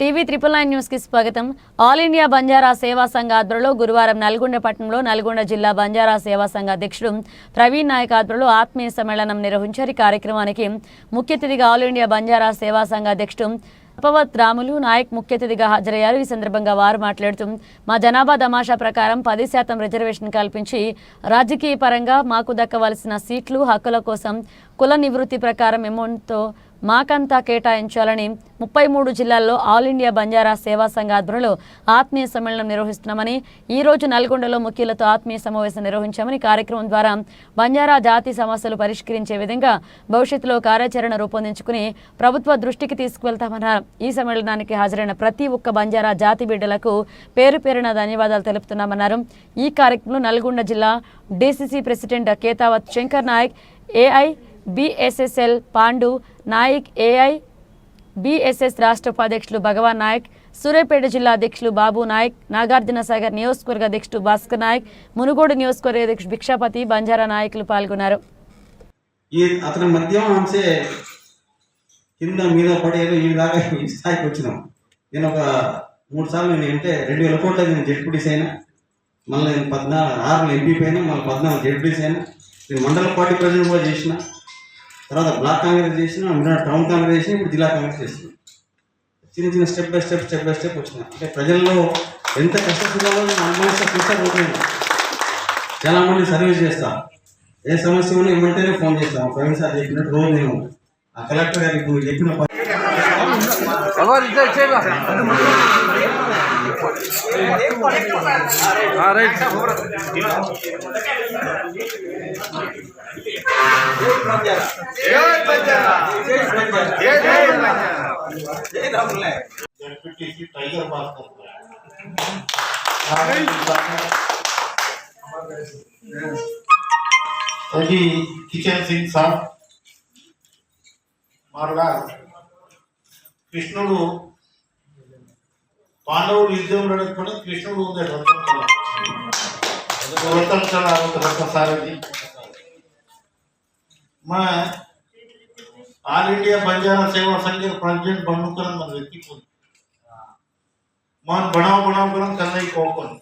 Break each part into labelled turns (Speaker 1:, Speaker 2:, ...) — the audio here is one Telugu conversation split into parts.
Speaker 1: టీవీ త్రిపుల్ నైన్ న్యూస్కి స్వాగతం. ఆల్ ఇండియా బంజారా సేవా సంఘ ఆధ్వర్యంలో గురువారం నల్గొండ పట్టణంలో నల్గొండ జిల్లా బంజారా సేవా సంఘ అధ్యక్షుడు ప్రవీణ్ నాయక్ ఆధ్వర్యంలో ఆత్మీయ సమ్మేళనం నిర్వహించారు. ఈ కార్యక్రమానికి ముఖ్య అతిథిగా ఆల్ ఇండియా బంజారా సేవా సంఘ అధ్యక్షుడు అపవత్ రాములు నాయక్ ముఖ్య అతిథిగా హాజరయ్యారు. ఈ సందర్భంగా వారు మాట్లాడుతూ మా జనాభా తమాషా ప్రకారం పది శాతం రిజర్వేషన్ కల్పించి రాజకీయ పరంగా మాకు దక్కవలసిన సీట్లు హక్కుల కోసం కుల నివృత్తి ప్రకారం అమౌంట్తో మాకంతా కేటాయించాలని ముప్పై మూడు జిల్లాల్లో ఆల్ ఇండియా బంజారా సేవా సంఘ ఆధ్వర్యంలో ఆత్మీయ సమ్మేళనం నిర్వహిస్తున్నామని ఈ రోజు నల్గొండలో ముఖ్యులతో ఆత్మీయ సమావేశం నిర్వహించామని కార్యక్రమం ద్వారా బంజారా జాతి సమస్యలు పరిష్కరించే విధంగా భవిష్యత్తులో కార్యాచరణ రూపొందించుకుని ప్రభుత్వ దృష్టికి తీసుకువెళ్తామన్నారు ఈ సమ్మేళనానికి హాజరైన ప్రతి ఒక్క బంజారా జాతి బిడ్డలకు పేరు పేరున ధన్యవాదాలు తెలుపుతున్నామన్నారు. ఈ కార్యక్రమంలో నల్గొండ జిల్లా DCC president Ketavath Shankar Nayak AI BSSL Pandu Nayak AI BSS రాష్ట్ర ఉపాధ్యక్షులు భగవాన్ నాయక్ సూర్యాపేట జిల్లా అధ్యక్షులు బాబు నాయక్ నాగార్జున సాగర్ నియోజకవర్గ అధ్యక్షుడు భాస్కర్ నాయక్ మునుగోడు నియోజకవర్గ అధ్యక్షుడు భిక్షాపతి బంజారా నాయకులు పాల్గొన్నారు.
Speaker 2: అతని మధ్యం అంశే కింద మీద పడేదో ఈ దాకా ఈ స్థాయికి వచ్చినాం. నేను ఒక మూడు సార్లు నేను అంటే రెండు వేల కోట్ల నేను జడ్పీటీస్ అయినా మళ్ళీ నేను పద్నాలుగు ఆరులో ఎంపీ అయినా మళ్ళీ పద్నాలుగు జడ్పీటీస్ అయినా నేను మండల పార్టీ ప్రజలు కూడా చేసిన తర్వాత బ్లాక్ కాంగ్రెస్ చేసిన మిగతా టౌన్ కాంగ్రెస్ చేసిన ఇప్పుడు జిల్లా కాంగ్రెస్ చేసిన చిన్న చిన్న step by step step by step వచ్చిన. అంటే ప్రజల్లో ఎంత కష్టపడాలో అనుభవిస్తే అనుభవిస్తా చూస్తా పోతున్నాను చాలా మంది సర్వీస్ చేస్తాం. ఏ సమస్య ఉన్నా ఇమ్మంటేనే ఫోన్ చేస్తాం. ప్రవీణ్ సార్ చెప్పినట్టు రోజు నేను ఆ కలెక్టర్ గారికి చెప్పిన పని
Speaker 3: टाइगर बात कर అది కిచెన్ సింగ్ సార్ మారుగా కృష్ణుడు పాండవుడు యుద్ధం నడుపుకొని కృష్ణుడు ఉంది రథం చల రథ సారథి मैं ऑल इंडिया बंजारा सेवा संघ के प्रेसिडेंट बनूकर मन व्यक्ति को मन बनाव बनाव करून त्यांना एक ओपन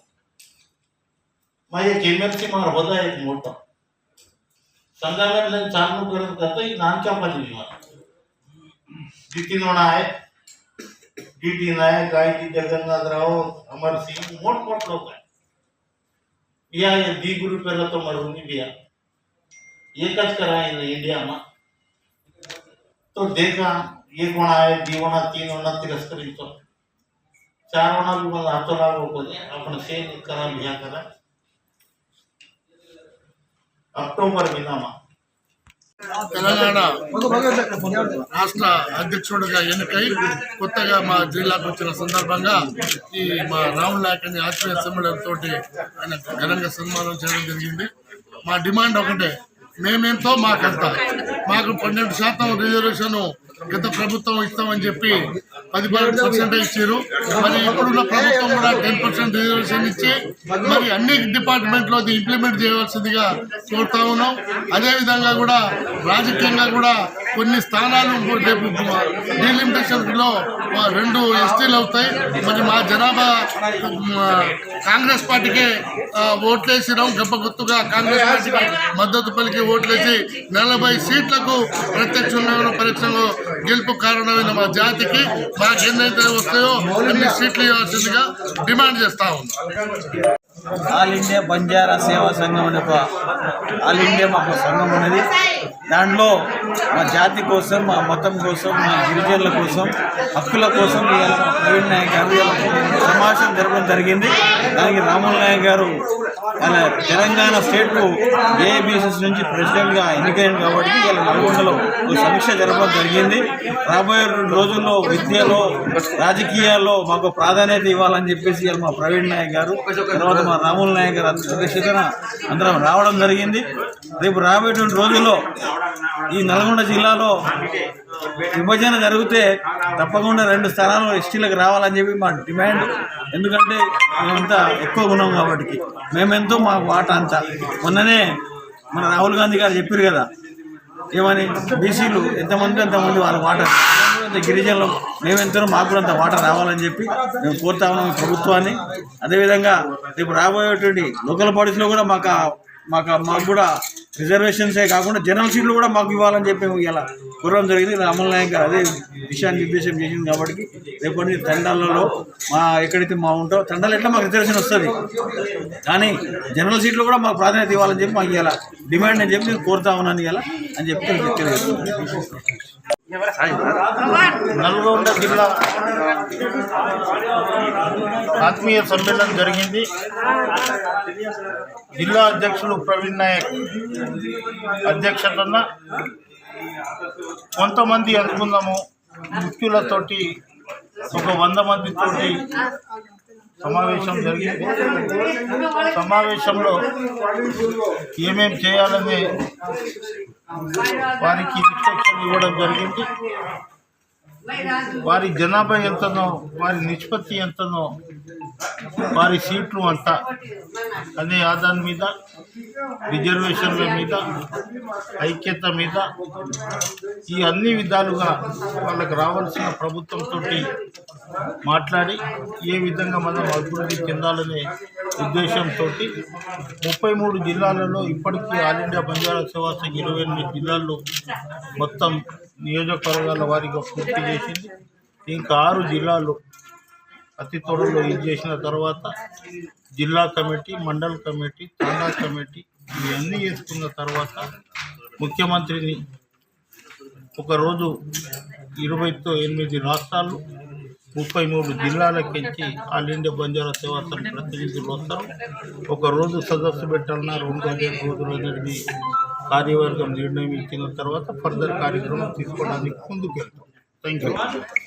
Speaker 3: मग एक एमएफसी मार होता एक मोठा संघाला चालू करत करता ही नानच्या पाहिजे मला नितीन म्हणा आहे D Nayak I T Jagannathrao Amarsingh मोठमोठ लोक आहेत. या दी तो मरून बिया. एकच तो देखा एक वणा आहे दी वणा तीन वणा तो चार वणा भी मला हातो लागो आपण सेल करा, बिया करा. अक्टोबर में.
Speaker 4: తెలంగాణ రాష్ట్ర అధ్యక్షుడిగా ఎన్నికై కొత్తగా మా జిల్లాకు వచ్చిన సందర్భంగా ఈ మా రాముల లాకని ఆత్మీయ సమ్మేళనం తోటి ఆయన ఘనంగా సన్మానం చేయడం జరిగింది. మా డిమాండ్ ఒకటే మేమెంతో మాకంత. మాకు పన్నెండు శాతం రిజర్వేషన్ గత ప్రభుత్వం ఇస్తామని చెప్పి పది పర్సెంట్ ఇచ్చారు. మరి ఇప్పుడున్న ప్రభుత్వం కూడా టెన్ పర్సెంట్ రిజర్వేషన్ ఇచ్చి మరి అన్ని డిపార్ట్మెంట్లో అది ఇంప్లిమెంట్ చేయవలసిందిగా కోరుతా ఉన్నాం. అదే విధంగా కూడా రాజకీయంగా కూడా కొన్ని స్థానాలు రేపు డీలిమిటేషన్లో రెండు ఎస్టీలు అవుతాయి. మరి మా జనాభా కాంగ్రెస్ పార్టీకే ఓట్లేసినాం. గొప్ప గుర్తుగా కాంగ్రెస్ పార్టీకి మద్దతు పలికి ఓట్లేసి నలభై సీట్లకు ప్రత్యక్షంగా పరీక్షలో గెలుపు కారణమైన మా జాతికి మాకు ఎన్నైతే వస్తాయో అన్ని సీట్లు ఇవ్వాల్సిందిగా డిమాండ్ చేస్తా ఉన్నాం.
Speaker 5: ఆల్ ఇండియా బంజారా సేవా సంఘం అనే ఒక ఆల్ ఇండియా మాకు సంఘం ఉన్నది. దాంట్లో మా జాతి కోసం మా మతం కోసం మా గిరిజనుల కోసం హక్కుల కోసం ప్రవీణ్ నాయక్ గారు సమావేశం జరగడం జరిగింది. దానికి రాముల నాయక్ గారు అలా తెలంగాణ స్టేట్కు ఏఐబిఎస్ఎస్ నుంచి ప్రెసిడెంట్గా ఎన్నికైంది కాబట్టి ఇవాళ నల్గొండలో ఒక సమీక్ష జరపడం జరిగింది. రాబోయే రెండు రోజుల్లో విద్యలో రాజకీయాల్లో మాకు ప్రాధాన్యత ఇవ్వాలని చెప్పేసి మా ప్రవీణ్ నాయక్ గారు తర్వాత మా రాముల నాయక్ గారు అధ్యక్షతన అందరం రావడం జరిగింది. రేపు రాబోయేటువంటి రోజుల్లో ఈ నల్గొండ జిల్లాలో విభజన జరిగితే తప్పకుండా రెండు స్థానాలు ఎస్టీలకు రావాలని చెప్పి మా డిమాండ్. ఎందుకంటే మేమంతా ఎక్కువ ఉన్నాం కాబట్టి. మేమెంతో మా వాట అంతా. మొన్ననే మన రాహుల్ గాంధీ గారు చెప్పారు కదా ఏమని? బీసీలు ఎంతమంది ఎంతమంది వాళ్ళ వాటా. లేకపోతే గిరిజనులు. మేమెంతనో మాకు కూడా అంత వాటర్ రావాలని చెప్పి మేము కోరుతా ఉన్నాం ఈ ప్రభుత్వాన్ని. అదేవిధంగా రేపు రాబోయేటువంటి లోకల్ బాడీస్లో కూడా మాకు మాకు మాకు కూడా రిజర్వేషన్సే కాకుండా జనరల్ సీట్లు కూడా మాకు ఇవ్వాలని చెప్పి మేము ఇలా కోరడం జరిగింది. ఇలా నాయక్ గారు అదే దిశానిర్దేశం చేసింది కాబట్టి రేపటి తండాలలో మా ఎక్కడైతే మా ఉంటో తండాలు ఎట్లా మాకు రిజర్వేషన్ వస్తుంది? కానీ జనరల్ సీట్లు కూడా మాకు ప్రాధాన్యత ఇవ్వాలని చెప్పి మాకు ఇలా డిమాండ్ అని చెప్పి నేను కోరుతా ఉన్నాను ఇలా అని చెప్పి తెలియజేస్తున్నాను.
Speaker 3: నల్గొండ జిల్లా ఆత్మీయ సమ్మేళనం జరిగింది. జిల్లా అధ్యక్షులు ప్రవీణ్ నాయక్ అధ్యక్షతన కొంతమంది అనుకుందాము ముఖ్యులతోటి ఒక వంద మందితోటి సమావేశం జరిగింది సమావేశంలో ఏమేం చేయాలని వారికి ఇన్స్ట్రక్షన్ ఇవ్వడం జరిగింది. వారి జనాభా ఎంతనో వారి నిష్పత్తి ఎంతనో వారి సీట్లు అంత అనే ఆధారం మీద రిజర్వేషన్ల మీద ఐక్యత మీద ఈ అన్ని విధాలుగా వాళ్ళకి రావాల్సిన ప్రభుత్వంతో మాట్లాడి ఏ విధంగా మనం అభివృద్ధి చెందాలనే ఉద్దేశంతో ముప్పై మూడు జిల్లాలలో ఇప్పటికీ ఆల్ ఇండియా బంజారా సేవా సంఘ్ ఇరవై ఎనిమిది జిల్లాల్లో మొత్తం నియోజకవర్గాల వారీగా పూర్తి చేసింది. ఇంకా ఆరు జిల్లాలు అతి త్వరలో ఇది చేసిన తర్వాత జిల్లా కమిటీ మండల కమిటీ తండా కమిటీ ఇవన్నీ చేసుకున్న తర్వాత ముఖ్యమంత్రిని ఒకరోజు ఇరవైతో ఎనిమిది రాష్ట్రాలు ముప్పై మూడు జిల్లాలకించి ఆల్ ఇండియా బంజారా సేవా ప్రతినిధులు వస్తారు. ఒకరోజు సదస్సు పెట్టాలన్నా రెండు ఐదు రోజులు అనేది కార్యవర్గం నిర్ణయం ఇచ్చిన తర్వాత ఫర్దర్ కార్యక్రమం తీసుకోవడానికి ముందుకు వెళ్తాం థ్యాంక్ యూ